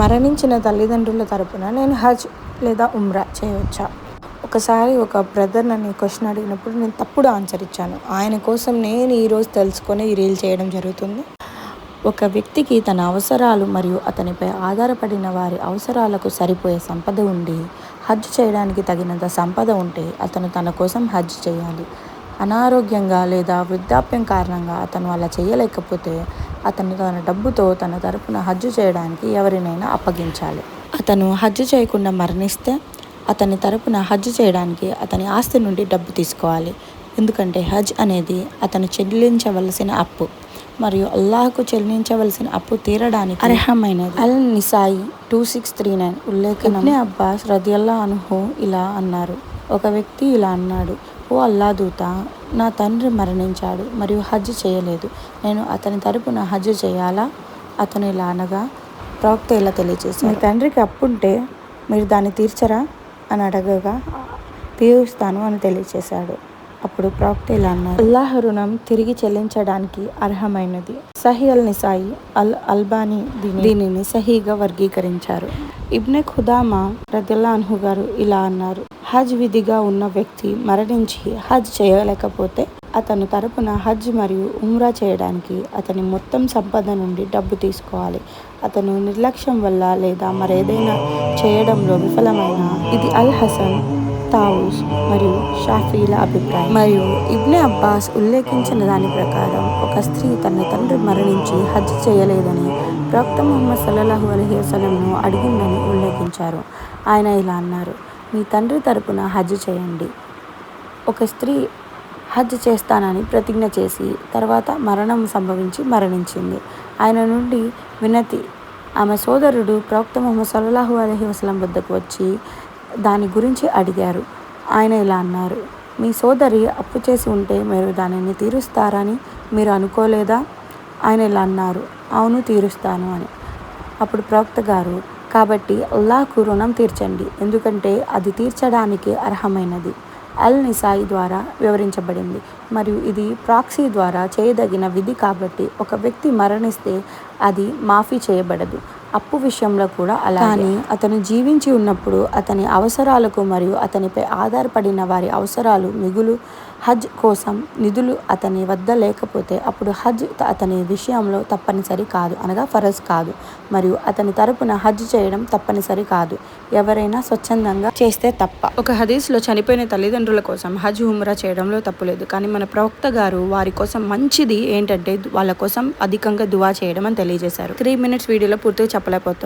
మరణించిన తల్లిదండ్రుల తరపున నేను హజ్ లేదా ఉమ్రా చేయవచ్చా ఒకసారి ఒక బ్రదర్ నన్ను క్వశ్చన్ అడిగినప్పుడు నేను తప్పుడు ఆన్సర్ ఇచ్చాను. ఆయన కోసం నేను ఈరోజు తెలుసుకొని ఈ రీల్ చేయడం జరుగుతుంది. ఒక వ్యక్తికి తన అవసరాలు మరియు అతనిపై ఆధారపడిన వారి అవసరాలకు సరిపోయే సంపద ఉండి హజ్ చేయడానికి తగినంత సంపద ఉంటే అతను తన కోసం హజ్ చేయాలి. అనారోగ్యంగా లేదా వృద్ధాప్యం కారణంగా అతను అలా చేయలేకపోతే అతను తన డబ్బుతో తన తరపున హజ్ చేయడానికి ఎవరినైనా అప్పగించాలి. అతను హజ్ చేయకుండా మరణిస్తే అతని తరపున హజ్ చేయడానికి అతని ఆస్తి నుండి డబ్బు తీసుకోవాలి. ఎందుకంటే హజ్ అనేది అతను చెల్లించవలసిన అప్పు మరియు అల్లాహకు చెల్లించవలసిన అప్పు తీరడానికి అర్హమైనది. Al Nasai two six three nine ఉల్లేఖనం Abbas రదియల్లా అనుహు ఇలా అన్నారు. ఒక వ్యక్తి ఇలా అన్నాడు. ఓ అల్లా దూత నా తండ్రి మరణించాడు మరియు హజ్ చేయలేదు. నేను అతని తరపున హజ్ చేయాలా? అతను ఇలా అనగా ప్రవక్త ఇలా తెలియజేశారు మీ తండ్రికి అప్పుంటే మీరు దాన్ని తీర్చరా? అని అడగగా తీరుస్తాను అని తెలియజేశాడు. అప్పుడు ప్రవక్త ఇలా అన్నారు. అల్లాహ్ రుణం తిరిగి చెల్లించడానికి అర్హమైనది. సహీ అల్ నిసాయి అల్ అల్బానీ దీని దీనిని సహీగా వర్గీకరించారు. ఇబ్నె ఖుదామా రదిల్లా అన్హు గారు ఇలా అన్నారు. హజ్ విధిగా ఉన్న వ్యక్తి మరణించి హజ్ చేయలేకపోతే అతను తరపున హజ్ మరియు ఉమ్రా చేయడానికి అతని మొత్తం సంపద నుండి డబ్బు తీసుకోవాలి. అతను నిర్లక్ష్యం వల్ల లేదా మరేదైనా చేయడంలో విఫలమైన ఇది అల్ హసన్ తావుస్ మరియు షాఫీల అభిప్రాయం. మరియు ఇబ్నే అబ్బాస్ ఉల్లేఖించిన దాని ప్రకారం ఒక స్త్రీ తన తండ్రి మరణించి హజ్ చేయలేదని ప్రవక్త ముహమ్మద్ సల్లల్లాహు అలహి వసలంను అడిగిందని ఉల్లేఖించారు. ఆయన ఇలా అన్నారు మీ తండ్రి తరపున హజ్ చేయండి. ఒక స్త్రీ హజ్ చేస్తానని ప్రతిజ్ఞ చేసి తర్వాత మరణం సంభవించి మరణించింది. ఆయన నుండి వినతి ఆమె సోదరుడు ప్రవక్త ముహమ్మద్ సల్లాహు అలహి వసలం వద్దకు వచ్చి దాని గురించి అడిగారు. ఆయన ఇలా అన్నారు మీ సోదరి అప్పు చేసి ఉంటే మీరు దానిని తీరుస్తారని మీరు అనుకోలేదా? ఆయన ఇలా అన్నారు అవును తీరుస్తాను అని. అప్పుడు ప్రవక్త గారు కాబట్టి అల్లాహకు రుణం తీర్చండి. ఎందుకంటే అది తీర్చడానికి అర్హమైనది. అల్ నిసాయి ద్వారా వివరించబడింది. మరియు ఇది ప్రాక్సీ ద్వారా చేయదగిన విధి కాబట్టి ఒక వ్యక్తి మరణిస్తే అది మాఫీ చేయబడదు. అప్పు విషయంలో కూడా అలా కానీ అతను జీవించి ఉన్నప్పుడు అతని అవసరాలకు మరియు అతనిపై ఆధారపడిన వారి అవసరాలు మిగులు హజ్ కోసం నిధులు అతని వద్ద లేకపోతే అప్పుడు హజ్ అతని విషయంలో తప్పనిసరి కాదు అనగా ఫరజ్ కాదు. మరియు అతని తరపున హజ్ చేయడం తప్పనిసరి కాదు. ఎవరైనా స్వచ్ఛందంగా చేస్తే తప్ప. ఒక హదీస్లో చనిపోయిన తల్లిదండ్రుల కోసం హజ్ హుమ్రా చేయడంలో తప్పులేదు కానీ మన ప్రవక్త గారు వారి కోసం మంచిది ఏంటంటే వాళ్ళ కోసం అధికంగా దువా చేయడం అని తెలియజేశారు. త్రీ మినిట్స్ వీడియోలో పూర్తిగా చెప్పలేకపోతాం